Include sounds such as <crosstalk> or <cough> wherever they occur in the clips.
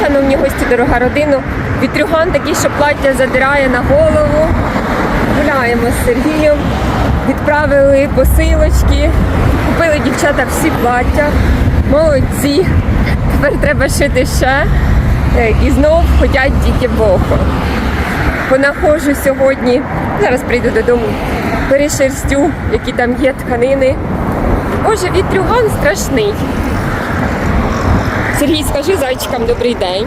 шановні гості, дорога родина. Вітрюган такий, що плаття задирає на голову. Гуляємо з Сергієм, відправили посилочки, купили дівчата всі плаття. Молодці. Тепер треба шити ще. Е, І знов ходять діти в око. Понаходжу сьогодні, зараз прийду додому, перешерстю, які там є тканини. Боже, вітрюган страшний. Сергій, скажи зайчикам добрий день.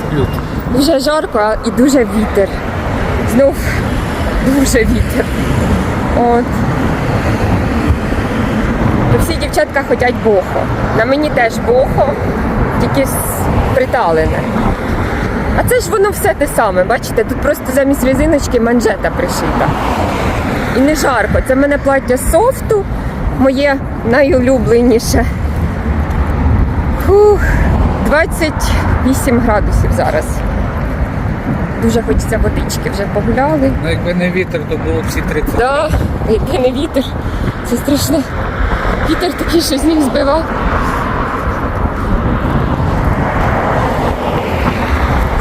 Салют. Дуже жарко і дуже вітер. Знов дуже вітер. От. То всі дівчатка хочуть бохо. На мені теж бохо, тільки приталене. А це ж воно все те саме, бачите? Тут просто замість резиночки манжета пришита. І не жарко. Це в мене плаття з софту, моє найулюбленіше. Фух, 28 градусів зараз. Дуже хочеться водички, вже погуляли. Ну якби не вітер, то було всі 30. Да, який не вітер. Це страшно. Вітер такий, що з ним збивав.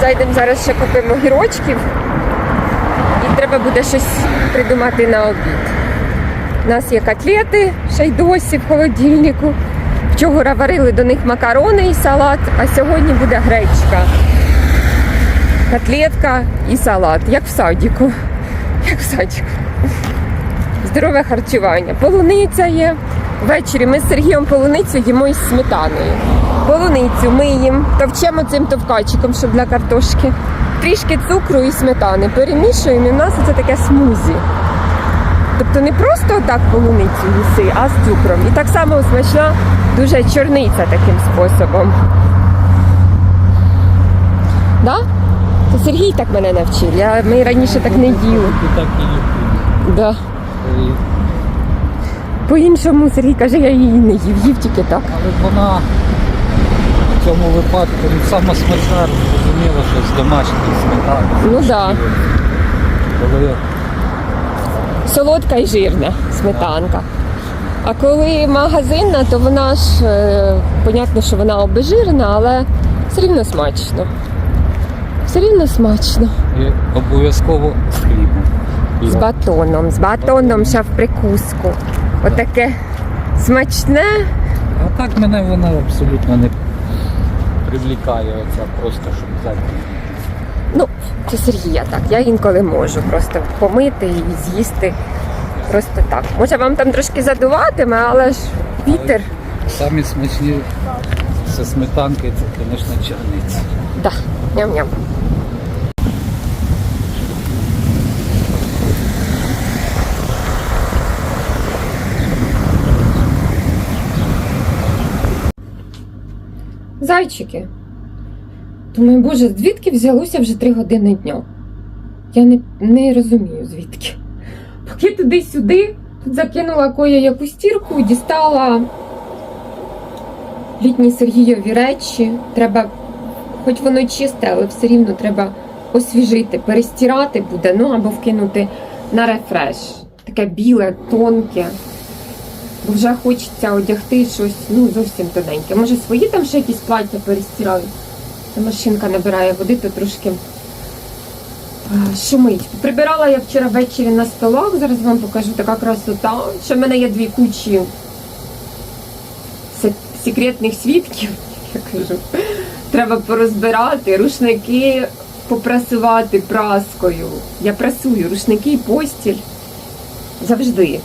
Зайдемо зараз ще купимо гірочків. І треба буде щось придумати на обід. У нас є котлети, ще й досі в холодильнику. Вчора варили до них макарони і салат, а сьогодні буде гречка. Котлетка і салат, як в садіку. Як в садіку. Здорове харчування. Полуниця є. Ввечері ми з Сергієм полуницю їмо із сметаною. Полуницю миємо, товчемо цим товкачиком, щоб для картошки. Трішки цукру і сметани перемішуємо, і в нас це таке смузі. Тобто не просто так полуницю їси, а з цукром. І так само смачна дуже чорниця таким способом. Да? Це Сергій так мене навчив. Я, ми раніше так не їли. Так. Да. По-іншому Сергій каже, я її не їв, їв тільки так. Але вона в цьому випадку ну, сама смачна, зрозуміло, що з домашньої сметани. Ну так. Да. Коли Солодка і жирна сметанка. А коли магазинна, то вона ж, е, понятно, що вона обезжирена, але все рівно смачно. Все рівно смачно. і обов'язково з хлібом. З батоном, з батоном ще в прикуску. Отаке смачне. А так мене вона абсолютно не привлікає оця просто, щоб взяти. Ну, це Сергія так. Я інколи можу просто помити і з'їсти просто так. Може вам там трошки задуватиме, але ж вітер. Самі смачні це сметанки, це, звісно, черниці. Да, ням-ням. Зайчики. Думаю, боже, звідки взялося вже три години дня? Я не, не розумію звідки. Поки туди-сюди, тут закинула коя якусь стірку, дістала літні Сергійові речі. Треба хоч воно чисте, але все рівно треба освіжити, перестирати буде, ну або вкинути на рефреш. Таке біле, тонке. Бо вже хочеться одягти щось ну, зовсім тоненьке. Може, свої там ще якісь плаття перестирали. Машинка набирає води, то трошки шумить. Прибирала я вчора ввечері на столах, зараз вам покажу така красота. Ще в мене є дві кучі секретних свідків, <laughs> я кажу. Треба порозбирати, рушники попрасувати праскою. Я прасую рушники і постіль. Завжди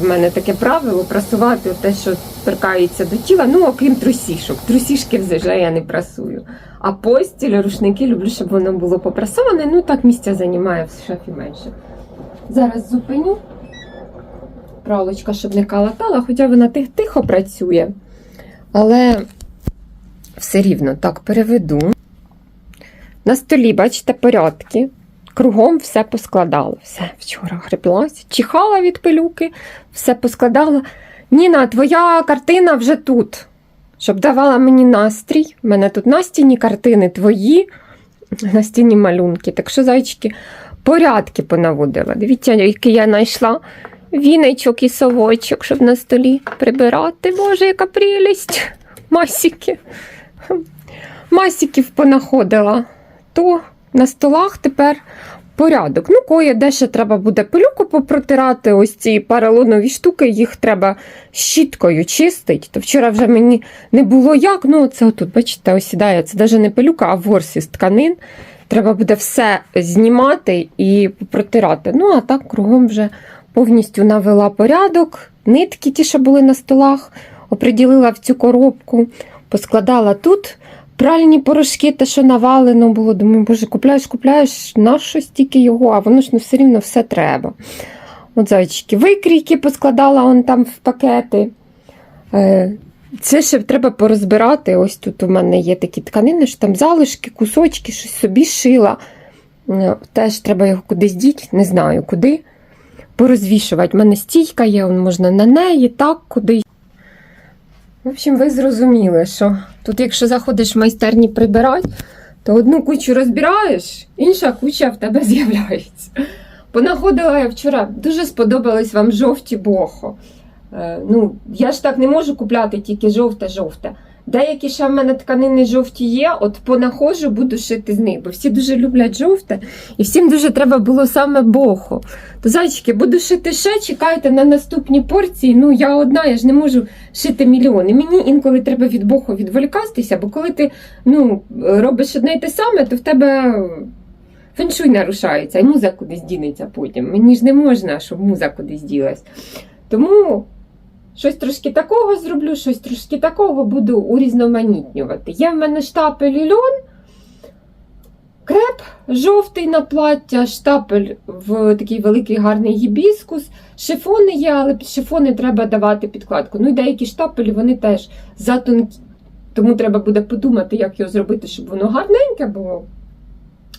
в мене таке правило прасувати те, що торкається до тіла, ну окрім трусішок. Трусішки вже я не прасую. А постіль, рушники люблю, щоб воно було попрасоване. Ну так місця займає в шафі менше. Зараз зупиню. Пралочка, щоб не калатала, хоча вона тих- тихо працює. Але все рівно так переведу. На столі, бачите, порядки. Кругом все поскладала. Все вчора греблася, чихала від пилюки, все поскладала. Ніна, твоя картина вже тут. Щоб давала мені настрій. У мене тут настінні картини твої, настінні малюнки. Так що, зайчики, порядки понаводила. Дивіться, який я знайшла віночок і совочок, щоб на столі прибирати. Боже, яка прелість. Масіки. масиків понаходила, то на столах тепер порядок. Ну, кое де треба буде пилюку попротирати, ось ці поролонові штуки, їх треба щіткою чистити. То вчора вже мені не було як. Ну, це отут, бачите, осідає. Це навіть не пилюка, а ворс із тканин. Треба буде все знімати і протирати. Ну, а так кругом вже повністю навела порядок. Нитки, ті, що були на столах, оприділила в цю коробку, поскладала тут пральні порошки, те, що навалено було. Думаю, боже, купляєш, купляєш, на що стільки його, а воно ж ну, все рівно все треба. От зайчики, викрійки поскладала он там в пакети. Е, Це ще треба порозбирати. Ось тут у мене є такі тканини, що там залишки, кусочки, щось собі шила. Е, Теж треба його кудись діти, не знаю куди. Порозвішувати. У мене стійка є, можна на неї, так, куди. В общем, ви зрозуміли, що тут, якщо заходиш в майстерні прибирати, то одну кучу розбираєш, інша куча в тебе <laughs> з'являється. Понаходила я вчора, дуже сподобались вам жовті бохо. Е, ну, я ж так не можу купляти тільки жовте-жовте. Деякі ще в мене тканини жовті є, от понаходжу, буду шити з них, бо всі дуже люблять жовте, і всім дуже треба було саме бохо. То, зайчики, буду шити ще, чекайте на наступні порції. Ну, я одна, я ж не можу шити мільйони. Мені інколи треба від боху відволікатися, бо коли ти ну, робиш одне й те саме, то в тебе феншуй нарушається, і муза кудись дінеться потім. Мені ж не можна, щоб муза кудись ділась. Тому щось трошки такого зроблю, щось трошки такого буду урізноманітнювати. Є в мене штапель льон, креп жовтий на плаття, штапель в такий великий гарний гібіскус. Шифони є, але під шифони треба давати підкладку. Ну і деякі штапелі вони теж затонкі. Тому треба буде подумати, як його зробити, щоб воно гарненьке було.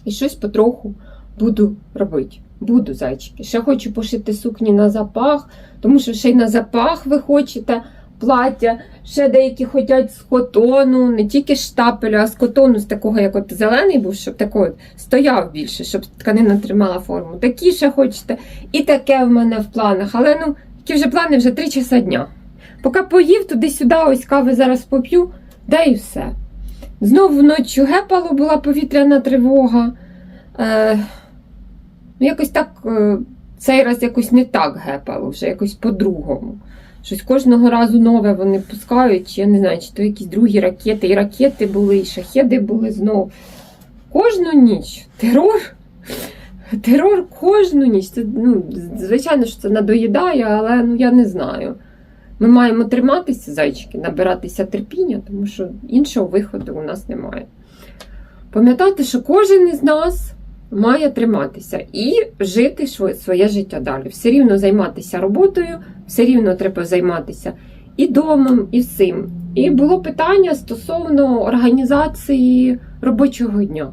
І щось потроху буду робити. Буду, зайчики. Ще хочу пошити сукні на запах, тому що ще й на запах ви хочете плаття. Ще деякі хочуть з котону, не тільки з штапелю, а з котону, з такого, як от зелений був, щоб такий от стояв більше, щоб тканина тримала форму. Такі ще хочете. І таке в мене в планах. Але ну, які вже плани вже 3 часа дня. Поки поїв туди-сюди, ось кави зараз поп'ю, да і все. Знову вночі гепало була повітряна тривога. Е, ну, якось так, е, цей раз якось не так гепало, вже якось по-другому. Щось кожного разу нове вони пускають, я не знаю, чи то якісь другі ракети, і ракети були, і шахеди були знов. Кожну ніч терор. <laughs> Терор кожну ніч. Це, ну, звичайно, що це надоїдає, але ну, я не знаю. Ми маємо триматися, зайчики, набиратися терпіння, тому що іншого виходу у нас немає. Пам'ятати, що кожен із нас має триматися і жити своє життя далі. Все рівно займатися роботою, все рівно треба займатися і домом, і всім. І було питання стосовно організації робочого дня.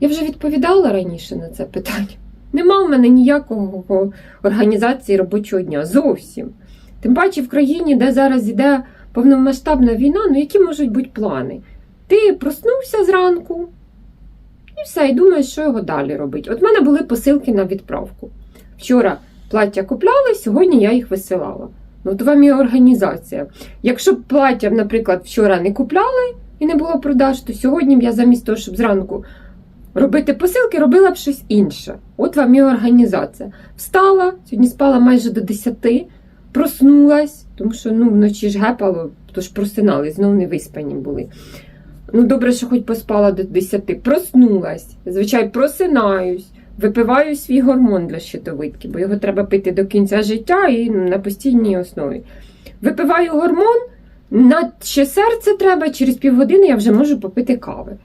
Я вже відповідала раніше на це питання. Нема в мене ніякого організації робочого дня. Зовсім. Тим паче в країні, де зараз іде повномасштабна війна, ну які можуть бути плани? Ти проснувся зранку і все, і думаєш, що його далі робити. От в мене були посилки на відправку. Вчора плаття купляли, сьогодні я їх висилала. Ну, от вам і організація. Якщо б плаття, наприклад, вчора не купляли і не було продаж, то сьогодні б я замість того, щоб зранку робити посилки, робила б щось інше. От вам і організація. Встала, сьогодні спала майже до 10, проснулась, тому що ну, вночі ж гепало, тож просинались, знову не виспані були. Ну, добре, що хоч поспала до 10. Проснулась. Зазвичай просинаюсь, випиваю свій гормон для щитовидки, бо його треба пити до кінця життя і на постійній основі. Випиваю гормон, на ще серце треба, через півгодини я вже можу попити кави.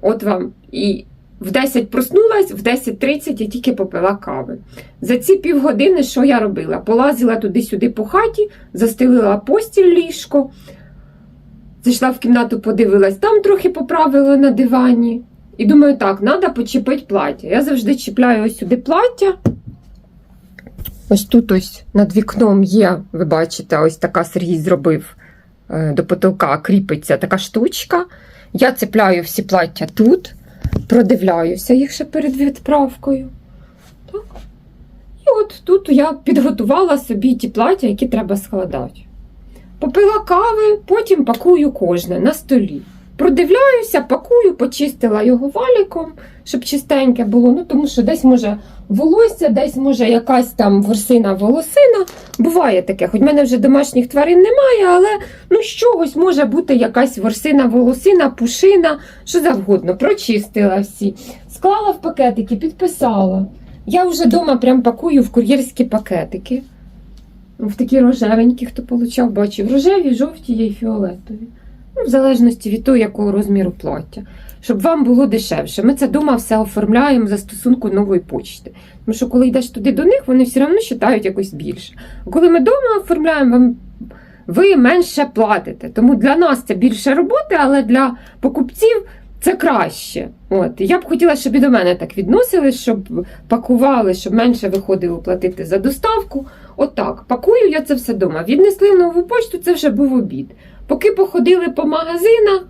От вам. І в 10 проснулась, в 10.30 я тільки попила кави. За ці півгодини що я робила? Полазила туди-сюди по хаті, застелила постіль ліжко. Зайшла в кімнату, подивилась, там трохи поправила на дивані. І думаю, так, треба почепити плаття. Я завжди чіпляю ось сюди плаття. Ось тут ось над вікном є, ви бачите, ось така Сергій зробив е, до потолка, кріпиться така штучка. Я цепляю всі плаття тут, продивляюся їх ще перед відправкою. Так. І от тут я підготувала собі ті плаття, які треба складати. Попила кави, потім пакую кожне на столі. продивляюся, пакую, почистила його валіком, щоб чистеньке було. Ну, тому що десь може волосся, десь може якась там ворсина волосина. Буває таке, хоч в мене вже домашніх тварин немає, але ну, з чогось може бути якась ворсина, волосина, пушина, що завгодно. Прочистила всі. Склала в пакетики, підписала. Я вже вдома прям пакую в кур'єрські пакетики. В такі рожевенькі, хто получав, бачив. Рожеві, жовті є і фіолетові. Ну, в залежності від того, якого розміру плаття. Щоб вам було дешевше. Ми це вдома все оформляємо за стосунку нової почти. Тому що коли йдеш туди до них, вони все одно вважають якось більше. А коли ми вдома оформляємо, вам ви менше платите. Тому для нас це більше роботи, але для покупців це краще. От. Я б хотіла, щоб і до мене так відносились, щоб пакували, щоб менше виходило платити за доставку. Отак, пакую я це все вдома. Віднесли в нову почту, це вже був обід. Поки походили по магазинах,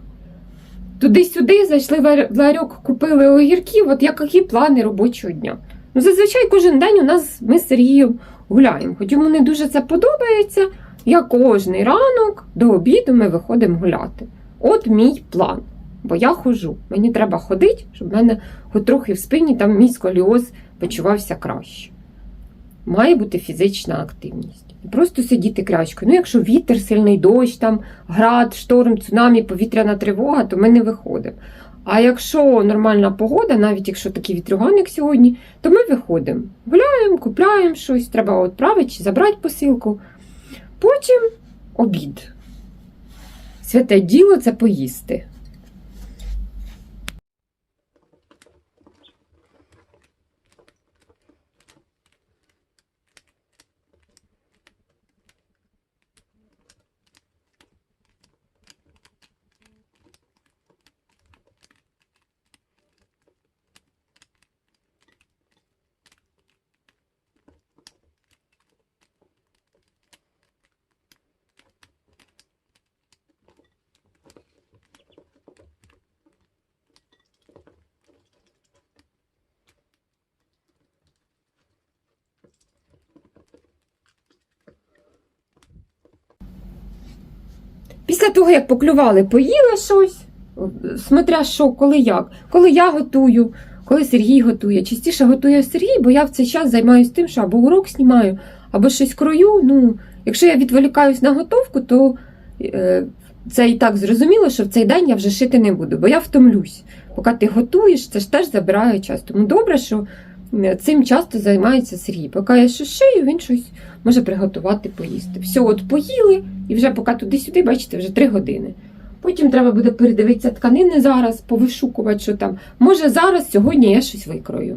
туди-сюди, зайшли в ларьок, купили огірків, от які плани робочого дня. Ну, зазвичай кожен день у нас ми з Сергієм гуляємо. Хоч йому не дуже це подобається. Я кожний ранок до обіду ми виходимо гуляти. От мій план. Бо я хожу. Мені треба ходити, щоб в мене хоч трохи в спині там мій сколіоз почувався краще. Має бути фізична активність. Просто сидіти крячкою. Ну, якщо вітер, сильний дощ, там, град, шторм, цунамі, повітряна тривога, то ми не виходимо. А якщо нормальна погода, навіть якщо такий вітрюган, як сьогодні, то ми виходимо. Гуляємо, купляємо щось, треба відправити чи забрати посилку. Потім обід. Святе діло це поїсти. Після того, як поклювали, поїли щось, смотря що, коли як. Коли я готую, коли Сергій готує. Частіше готує Сергій, бо я в цей час займаюся тим, що або урок знімаю, або щось крою. Ну, якщо я відволікаюсь на готовку, то е, це і так зрозуміло, що в цей день я вже шити не буду, бо я втомлюсь. Поки ти готуєш, це ж теж забирає час. Тому добре, що цим часто займається Сергій. Поки я щось шию, він щось може приготувати, поїсти. Все, от поїли, і вже поки туди-сюди, бачите, вже три години. Потім треба буде передивитися тканини зараз, повишукувати, що там. Може, зараз, сьогодні я щось викрою,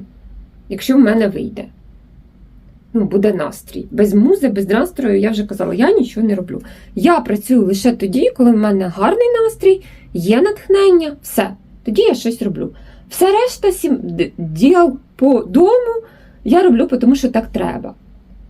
якщо в мене вийде. Ну, буде настрій. Без музи, без настрою, я вже казала, я нічого не роблю. Я працюю лише тоді, коли в мене гарний настрій, є натхнення, все. Тоді я щось роблю. Все решта сім... діл по дому я роблю, тому що так треба.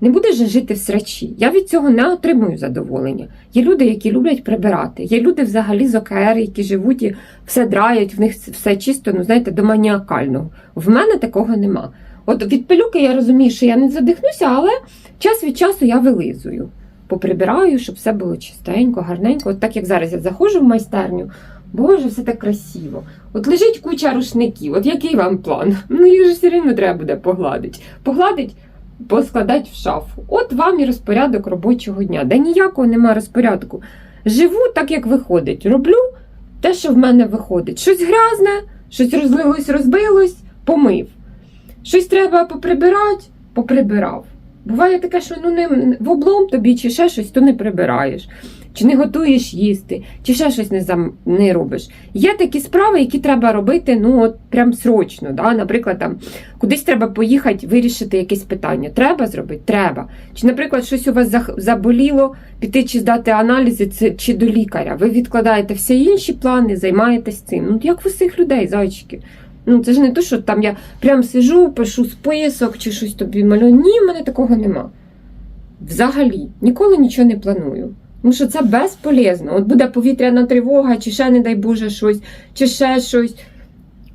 Не будеш же жити в срачі. Я від цього не отримую задоволення. Є люди, які люблять прибирати. Є люди взагалі з ОКР, які живуть і все драють, в них все чисто, ну знаєте, до маніакального. В мене такого нема. От від пилюки я розумію, що я не задихнуся, але час від часу я вилизую. Поприбираю, щоб все було чистенько, гарненько. От так як зараз я заходжу в майстерню, боже, все так красиво. От лежить куча рушників. От який вам план? Ну їх же все рівно треба буде погладити. Погладить поскладати в шафу. От вам і розпорядок робочого дня. Де ніякого немає розпорядку. Живу так, як виходить. Роблю те, що в мене виходить. Щось грязне, щось розлилось, розбилось, помив. Щось треба поприбирати, поприбирав. Буває таке, що ну не в облом тобі чи ще щось, то не прибираєш, чи не готуєш їсти, чи ще щось не, зам, не робиш. Є такі справи, які треба робити ну от прям срочно. Да? Наприклад, там кудись треба поїхати, вирішити якесь питання. Треба зробити? Треба. Чи, наприклад, щось у вас заболіло, піти чи здати аналізи, чи до лікаря. Ви відкладаєте всі інші плани, займаєтесь цим. Ну, як в усіх людей, зайчики. Ну, це ж не то, що там я прям сижу, пишу список чи щось тобі малюю. Ні, в мене такого нема. Взагалі, ніколи нічого не планую. Тому що це безполезно. От буде повітряна тривога, чи ще, не дай Боже, щось, чи ще щось,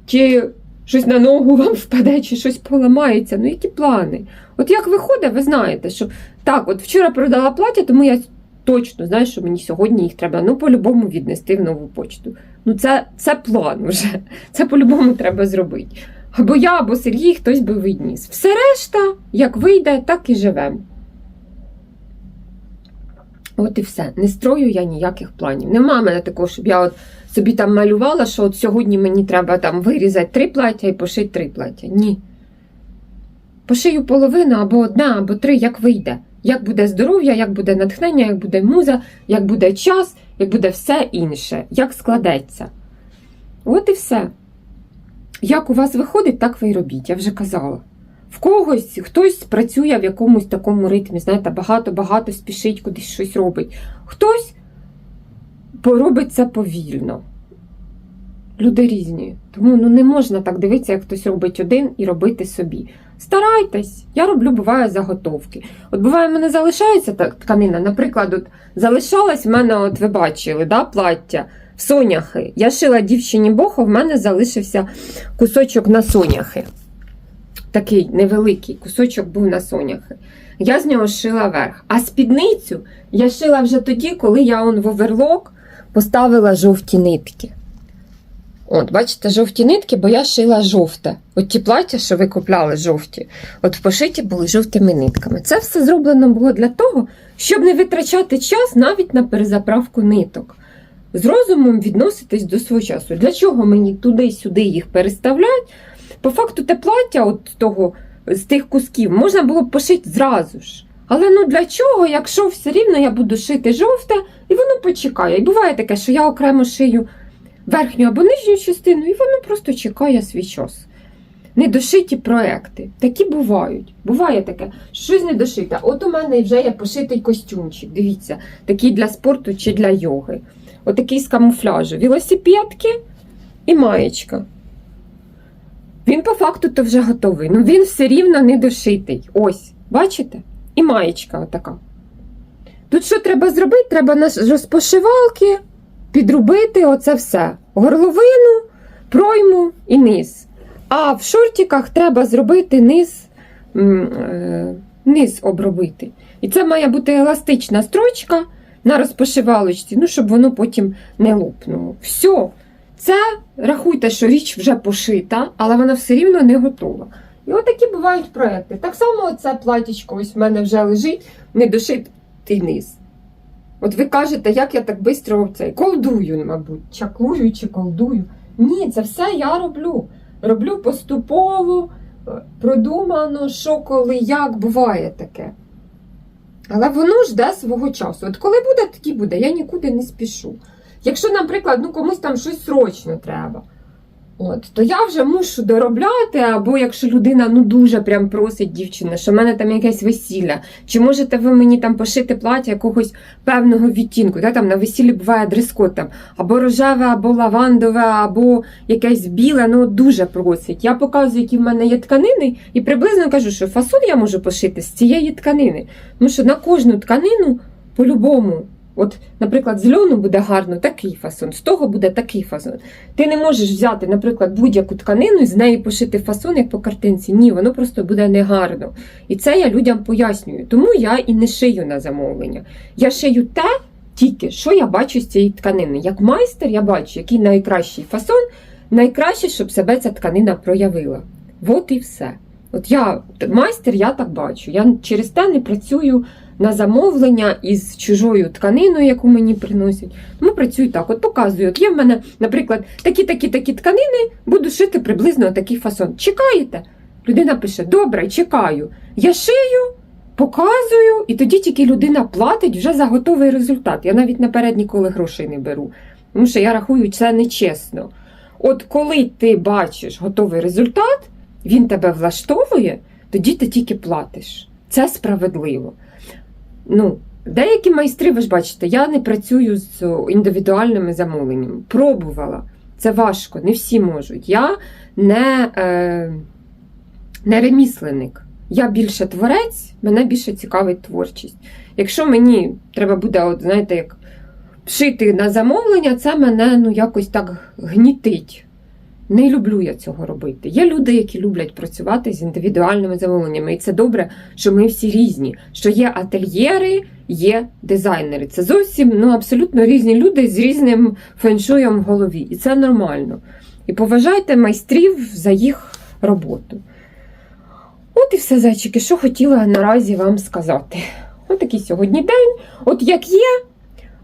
чи щось на ногу <laughs> вам впаде, чи щось поламається. Ну, які плани? От як виходить, ви знаєте, що так, от вчора продала плаття, тому я точно знаю, що мені сьогодні їх треба ну по-любому віднести в нову почту. Ну це, це план вже. Це по-любому треба зробити. Або я, або Сергій хтось би відніс. Все решта, як вийде, так і живемо. От і все. Не строю я ніяких планів. Нема мене такого, щоб я от собі там малювала, що от сьогодні мені треба там вирізати три плаття і пошити три плаття. Ні. Пошию половину або одна, або три, як вийде. Як буде здоров'я, як буде натхнення, як буде муза, як буде час, як буде все інше, як складеться. От і все. Як у вас виходить, так ви й робіть, я вже казала. В когось хтось працює в якомусь такому ритмі, знаєте, багато-багато спішить, кудись щось робить. Хтось поробить це повільно. Люди різні. Тому ну, не можна так дивитися, як хтось робить один і робити собі. Старайтесь, я роблю, буває, заготовки. От буває, в мене залишається так тканина. Наприклад, от залишалась в мене, от ви бачили, да, плаття в соняхи. Я шила дівчині бохо, в мене залишився кусочок на соняхи. Такий невеликий кусочок був на соняхи. Я з нього шила верх. А спідницю я шила вже тоді, коли я он в оверлок поставила жовті нитки. От, бачите, жовті нитки, бо я шила жовте. От ті плаття, що ви купляли жовті, от пошиті були жовтими нитками. Це все зроблено було для того, щоб не витрачати час навіть на перезаправку ниток. З розумом відноситись до свого часу. Для чого мені туди-сюди їх переставлять? По факту, те плаття от того, з тих кусків можна було б пошити зразу ж. Але ну для чого, якщо все рівно я буду шити жовте, і воно почекає. І буває таке, що я окремо шию верхню або нижню частину, і воно просто чекає свій час. Недошиті проекти. Такі бувають. Буває таке, щось недошите. От у мене вже є пошитий костюмчик. Дивіться, такий для спорту чи для йоги. Отакий з камуфляжу. Велосипедки і маєчка. Він по факту то вже готовий. Ну він все рівно не дошитий. Ось, бачите? І маєчка отака. Тут що треба зробити? Треба на розпошивалки підрубити оце все. Горловину, пройму і низ. А в шортиках треба зробити низ, е, низ обробити. І це має бути еластична строчка на розпошивалочці, ну, щоб воно потім не лопнуло. Все. Це рахуйте, що річ вже пошита, але вона все рівно не готова. І от такі бувають проекти. Так само це платічко ось в мене вже лежить, недошитий низ. От ви кажете, як я так швидко цей колдую, мабуть, чаклую чи колдую. Ні, це все я роблю. Роблю поступово, е, продумано, що коли, як буває таке. Але воно жде свого часу. От коли буде, тоді буде. Я нікуди не спішу. Якщо, наприклад, ну комусь там щось срочно треба, от, то я вже мушу доробляти, або якщо людина ну дуже прям просить дівчина, що в мене там якесь весілля, чи можете ви мені там пошити плаття якогось певного відтінку? Та, там на весіллі буває дрес-код там, або рожеве, або лавандове, або якесь біле, ну дуже просять. Я показую, які в мене є тканини, і приблизно кажу, що фасон я можу пошити з цієї тканини. Тому що на кожну тканину по-любому. От, наприклад, з льону буде гарно такий фасон, з того буде такий фасон. Ти не можеш взяти, наприклад, будь-яку тканину і з неї пошити фасон, як по картинці. Ні, воно просто буде негарно. І це я людям пояснюю. Тому я і не шию на замовлення. Я шию те тільки, що я бачу з цієї тканини. Як майстер, я бачу, який найкращий фасон, найкраще, щоб себе ця тканина проявила. От і все. От я майстер, я так бачу. Я через те не працюю на замовлення із чужою тканиною, яку мені приносять. Тому працюю так. От показую, от є в мене, наприклад, такі-такі такі тканини, буду шити приблизно такий фасон. Чекаєте? Людина пише: Добре, чекаю. Я шию, показую, і тоді тільки людина платить вже за готовий результат. Я навіть наперед ніколи грошей не беру. Тому що я рахую, це нечесно. От коли ти бачиш готовий результат, він тебе влаштовує, тоді ти тільки платиш. Це справедливо. Ну, деякі майстри, ви ж бачите, я не працюю з індивідуальними замовленнями. Пробувала. Це важко, не всі можуть. Я не, е, не ремісленник. Я більше творець, мене більше цікавить творчість. Якщо мені треба буде, от, знаєте, як шити на замовлення, це мене ну, якось так гнітить. Не люблю я цього робити. Є люди, які люблять працювати з індивідуальними замовленнями, і це добре, що ми всі різні. Що є ательєри, є дизайнери. Це зовсім ну, абсолютно різні люди з різним феншуєм в голові. І це нормально. І поважайте майстрів за їх роботу. От і все, зайчики, що хотіла наразі вам сказати. От такий сьогодні день. От як є,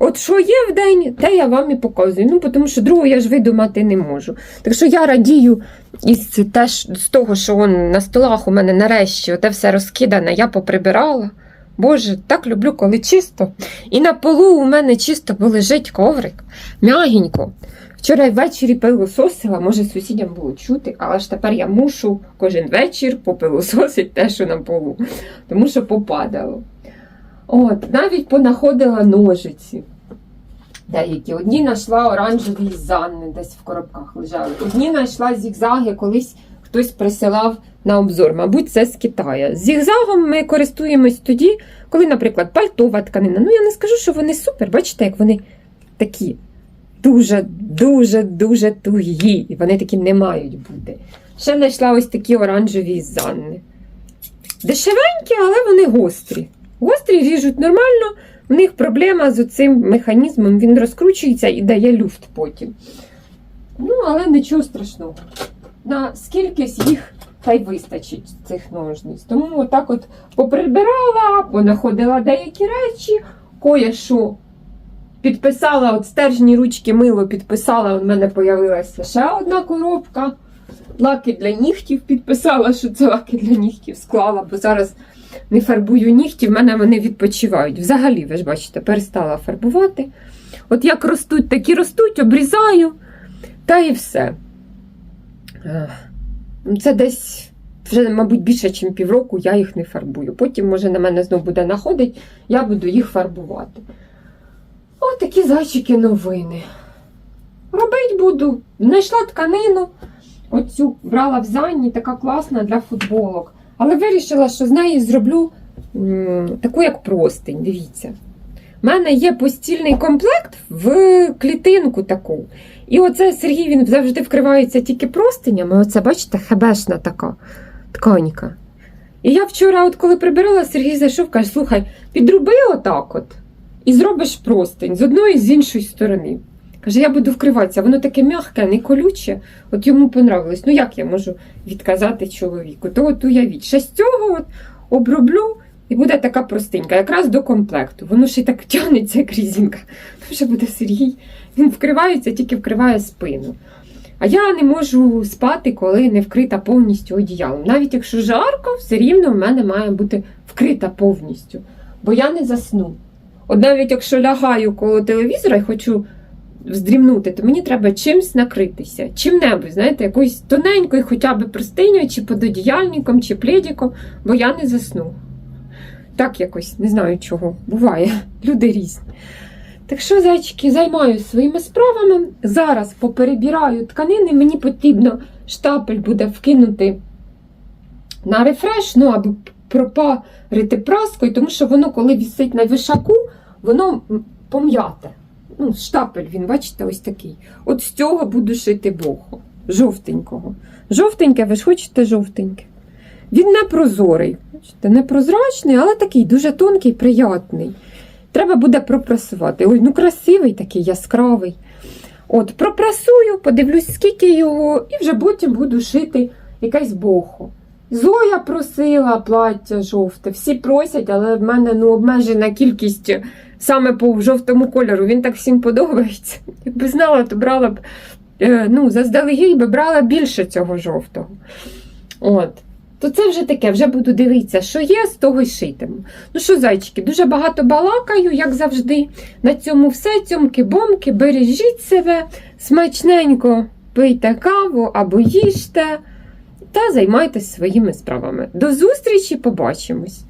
от що є в день, те я вам і показую. Ну, тому що другого я ж видумати не можу. Так що я радію із, теж, з того, що он, на столах у мене нарешті оте все розкидане, я поприбирала. Боже, так люблю, коли чисто. І на полу у мене чисто, бо лежить коврик, м'ягенько. Вчора ввечері пилососила, може сусідям було чути, але ж тепер я мушу кожен вечір попилососити те, що на полу, тому що попадало. От, навіть понаходила ножиці. Деякі. Одні знайшла оранжеві Занни, десь в коробках лежали. Одні знайшла зігзаги, колись хтось присилав на обзор. Мабуть, це з Китаю. Зігзагом ми користуємось тоді, коли, наприклад, пальтова тканина. Ну, я не скажу, що вони супер. Бачите, як вони такі дуже, дуже, дуже тугі. І вони такі не мають бути. Ще знайшла ось такі оранжеві Занни. Дешевенькі, але вони гострі. Гострі ріжуть нормально, в них проблема з цим механізмом, він розкручується і дає люфт потім. Ну, але нічого страшного. На скількись їх та й вистачить цих ножниць. Тому отак от поприбирала, понаходила деякі речі, кое-що підписала, от стержні ручки мило підписала, у мене появилася ще одна коробка. Лаки для нігтів підписала, що це лаки для нігтів склала, бо зараз не фарбую нігті, в мене вони відпочивають. Взагалі, ви ж бачите, перестала фарбувати. От як ростуть, так і ростуть, обрізаю, та і все. Це десь вже, мабуть, більше, ніж півроку я їх не фарбую. Потім, може, на мене знову буде находить, я буду їх фарбувати. От такі зайчики новини. Робить буду. Знайшла тканину. Оцю брала в Занні, така класна для футболок. Але вирішила, що з неї зроблю таку, як простень. Дивіться. У мене є постільний комплект в клітинку таку. І оце Сергій він завжди вкривається тільки простинями. Оце, бачите, хебешна така тканька. І я вчора, от коли прибирала, Сергій зайшов, каже: слухай, підруби отак от і зробиш простень з одної з іншої сторони. Каже, я буду вкриватися, воно таке м'яке, не колюче, от йому понравилось. Ну як я можу відказати чоловіку? То от уявіть, ще з цього от оброблю і буде така простенька, якраз до комплекту. Воно ще й так тягнеться, як різінка. Тому що буде Сергій. Він вкривається, тільки вкриває спину. А я не можу спати, коли не вкрита повністю одіялом. Навіть якщо жарко, все рівно в мене має бути вкрита повністю, бо я не засну. От навіть якщо лягаю коло телевізора і хочу здрімнути, то мені треба чимсь накритися. Чим-небудь, знаєте, якоюсь тоненькою, хоча б простиною, чи пододіяльником, чи пледіком, бо я не засну. Так якось, не знаю чого. Буває, <laughs> люди різні. Так що, зайчики, займаюся своїми справами. Зараз поперебираю тканини, мені потрібно штапель буде вкинути на рефреш, ну або пропарити праскою, тому що воно, коли вісить на вишаку, воно пом'яте. Ну, штапель, він, бачите, ось такий. От з цього буду шити боху. Жовтенького. Жовтеньке, ви ж хочете жовтеньке. Він не прозорий, бачите, не прозрачний, але такий дуже тонкий, приятний. Треба буде пропрасувати. Ой, ну красивий такий, яскравий. От, пропрасую, подивлюсь, скільки його, і вже потім буду шити якесь бохо. Зоя просила плаття жовте. Всі просять, але в мене ну, обмежена кількість саме по жовтому кольору. Він так всім подобається. Якби знала, то брала б е, ну, заздалегідь би брала більше цього жовтого. От. То це вже таке, вже буду дивитися, що є, з того й шитиму. Ну що, зайчики, дуже багато балакаю, як завжди. На цьому все, цьомки-бомки, бережіть себе, смачненько пийте каву або їжте та займайтесь своїми справами. До зустрічі, побачимось!